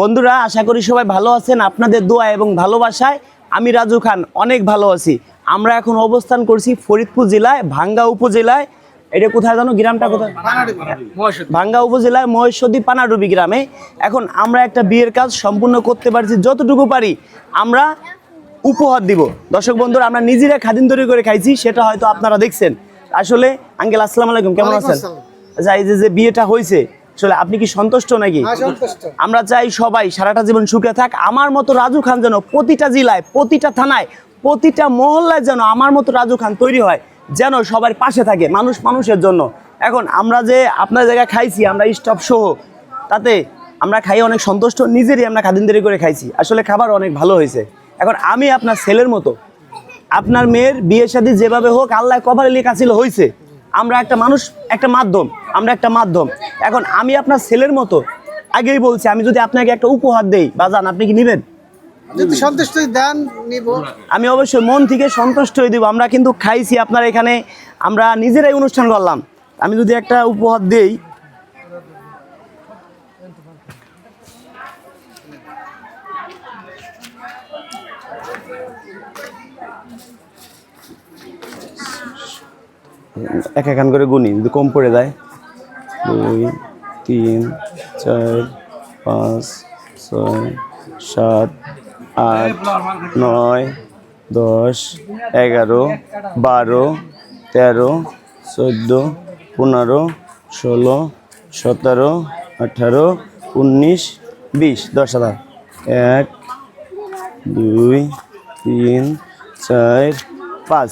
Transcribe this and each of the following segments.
বন্ধুরা আশা করি সবাই ভালো আছেন। আপনাদের দোয়া এবং ভালোবাসায় আমি রাজু খান অনেক ভালো আছি। আমরা এখন অবস্থান করছি ফরিদপুর জেলায় ভাঙ্গা উপজেলায়। এটা কোথায় জানো? গ্রামটা কোথায়? ভাঙ্গা উপজেলায় মহেশ্বরী পানাডুবি গ্রামে। এখন আমরা একটা বিয়ের কাজ সম্পূর্ণ করতে পারছি যতটুকু পারি। আমরা উপহার দিব। দর্শক বন্ধুরা আমরা নিজেরা খাদিন তৈরি করে খাইছি সেটা হয়তো আপনারা দেখছেন। আসলে আঙ্কেল আসসালামু আলাইকুম। কেমন আছেন। আচ্ছা এই যে যে বিয়েটা হয়েছে আসলে আপনি কি সন্তুষ্ট নাকি? হ্যাঁ, আমরা চাই সবাই সারাটা জীবন সুখে থাক। আমার মতো রাজু খান যেন প্রতিটা জেলায় প্রতিটা থানায় প্রতিটা মহল্লায় যেন আমার মতো রাজু খান তৈরি হয় যেন সবার পাশে থাকে মানুষ মানুষের জন্য। এখন আমরা যে আপনার জায়গায় খাইছি আমরা স্টপ সহ তাতে আমরা খাই অনেক সন্তুষ্ট নিজেরই আমরা খাদিনদারি করে খাইছি। আসলে খাবার অনেক ভালো হয়েছে। এখন আমি আপনার ছেলের মতো আপনার মেয়ের বিয়ে শাদী যেভাবে হোক আল্লাহ কভারে লেখা ছিল হয়েছে আমরা একটা মানুষ একটা মাধ্যম আমরা একটা মাধ্যম। এখন আমি আপনার ছেলের মতো আগেই বলছি আমি যদি আপনাকে একটা উপহার দেই বাজান আপনি কি নেবেন? যদি সন্তুষ্ট দেন নিব। আমি অবশ্যই মন থেকে সন্তুষ্ট হয়ে দিব আমরা কিন্তু খাইছি আপনার এখানে আমরা নিজেরাই অনুষ্ঠান করলাম। আমি যদি একটা উপহার দেই এক একান করে গুনি, যদি কম পড়ে যায়। দুই, তিন, চার, পাঁচ, ছয়, সাত, আট, নয়, দশ, এগারো, বারো, তেরো, চোদ্দ, পনেরো, ষোলো, সতেরো, আঠারো, উনিশ, বিশ, দশ হাজার। এক, দুই, তিন, চার, পাঁচ।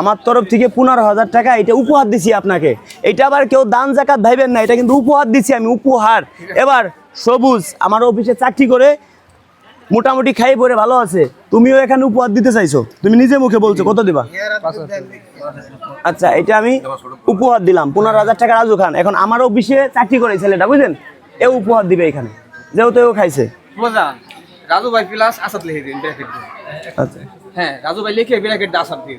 আমার তরফ থেকে পনেরো হাজার টাকা এটা উপহার দিছি আপনাকে। এটা আবার কেউ দান জাকাত ভাইবেন না এটা কিন্তু উপহার দিছি আমি উপহার। এবার সবুজ আমার অফিসে চাকরি করে মোটামুটি খাই পরে ভালো আছে। তুমিও এখানে উপহার দিতে চাইছো? তুমি নিজে মুখে বলছো কত দিবা? আচ্ছা এটা আমি উপহার দিলাম পনেরো হাজার টাকা রাজু খান। এখন আমার অফিসে চাকরি করে ছেলেটা বুঝলেন? এ উপহার দিবে এখানে যেহেতু এও খাইছে। রাজু ভাই প্লাস আসাদ লিখে দিন আচ্ছা। হ্যাঁ রাজু ভাই লিখে ব্র্যাকেট আসাদ দিন।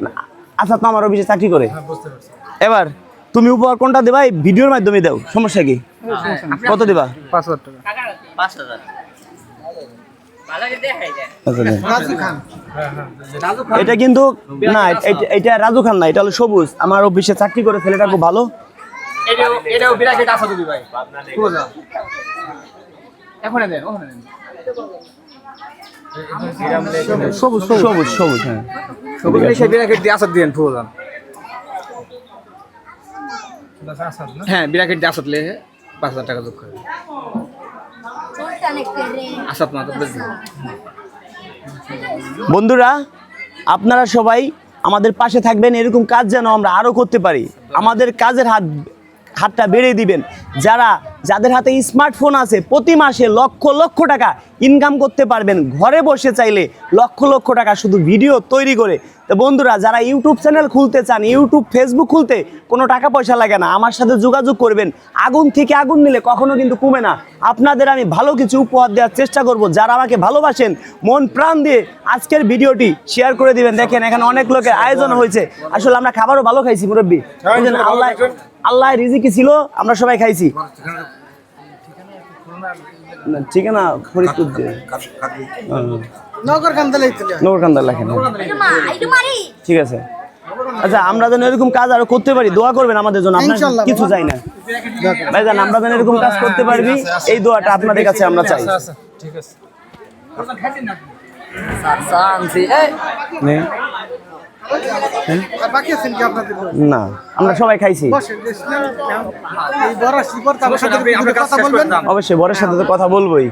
আচ্ছা তো আমার অফিসে চাকরি করে। এবার তুমি উপহার কোনটা দেবা? এই ভিডিওর মাধ্যমে দাও সমস্যা কি? কত দিবা? পাঁচ হাজার টাকা। দে। রাজু খান। রাজু খান। এটা কিন্তু না এটা- এটা রাজু খান না এটা হলো সবুজ। আমার অফিসে চাকরি করে ছেলেটা খুব ভালো। এখন দেন ওখানে দেন। সবুজ সবুজ। সবুজ হ্যাঁ। সবুজ লিখে ব্র্যাকেট দিয়ে আসাদ দিন ফুল হ্যাঁ ব্র্যাকেট দিয়ে আসাদ লিখে পাঁচ হাজার টাকা যোগ করে আসাদ মাত্র বন্ধুরা আপনারা সবাই আমাদের পাশে থাকবেন এরকম কাজ যেন আমরা আরও করতে পারি। আমাদের কাজের হাত হাতটা বেড়ে দিবেন। যারা যাদের হাতে স্মার্টফোন আছে প্রতি মাসে লক্ষ লক্ষ টাকা ইনকাম করতে পারবেন। ঘরে বসে চাইলে লক্ষ লক্ষ টাকা শুধু ভিডিও তৈরি করে। তো বন্ধুরা যারা ইউটিউব চ্যানেল খুলতে চান ইউটিউব ফেসবুক খুলতে কোনো টাকা পয়সা লাগে না আমার সাথে যোগাযোগ করবেন। আগুন থেকে আগুন নিলে কখনো কিন্তু কমে না। আপনাদের আমি ভালো কিছু উপহার দেওয়ার চেষ্টা করব। যারা আমাকে ভালোবাসেন মন প্রাণ দিয়ে আজকের ভিডিওটি শেয়ার করে দিবেন। দেখেন এখানে অনেক লোকের আয়োজন হয়েছে। আসলে আমরা খাবারও ভালো খাইছি মুরব্বী। আল্লাহ আল্লাহ রিজিকি ছিল আমরা সবাই খাইছি ঠিকানা ফরিদপুর ঠিক আছে আচ্ছা আমরা যেন এরকম কাজ আরও করতে পারি দোয়া করবেন আমাদের জন্য আপনার কিছু চাই না ভাইজান আমরা যেন এরকম কাজ করতে পারবি এই দোয়াটা আপনাদের কাছে আমরা চাই নে? আর বাকি আছেন কি আপনাদের? না আমরা সবাই খাইছি। অবশ্যই বরের সাথে তো কথা বলবোই।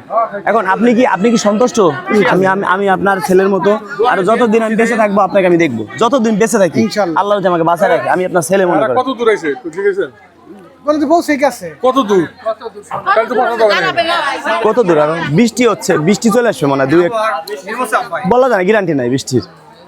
এখন আপনি কি আপনি কি সন্তুষ্ট? আমি আমি- আপনার ছেলের মতো আর যতদিন আমি বেঁচে থাকব আপনাকে আমি দেখব। যতদিন বেঁচে থাকি। আল্লাহ যদি আমাকে বাঁচায় রাখে আমি আপনার ছেলে মনে করি। কত দূর আছে ঠিক আছে কত কত বৃষ্টি হচ্ছে বৃষ্টি চলে আসবে মনে হয় দুই এক বলা যায় না গ্যারান্টি নাই বৃষ্টির।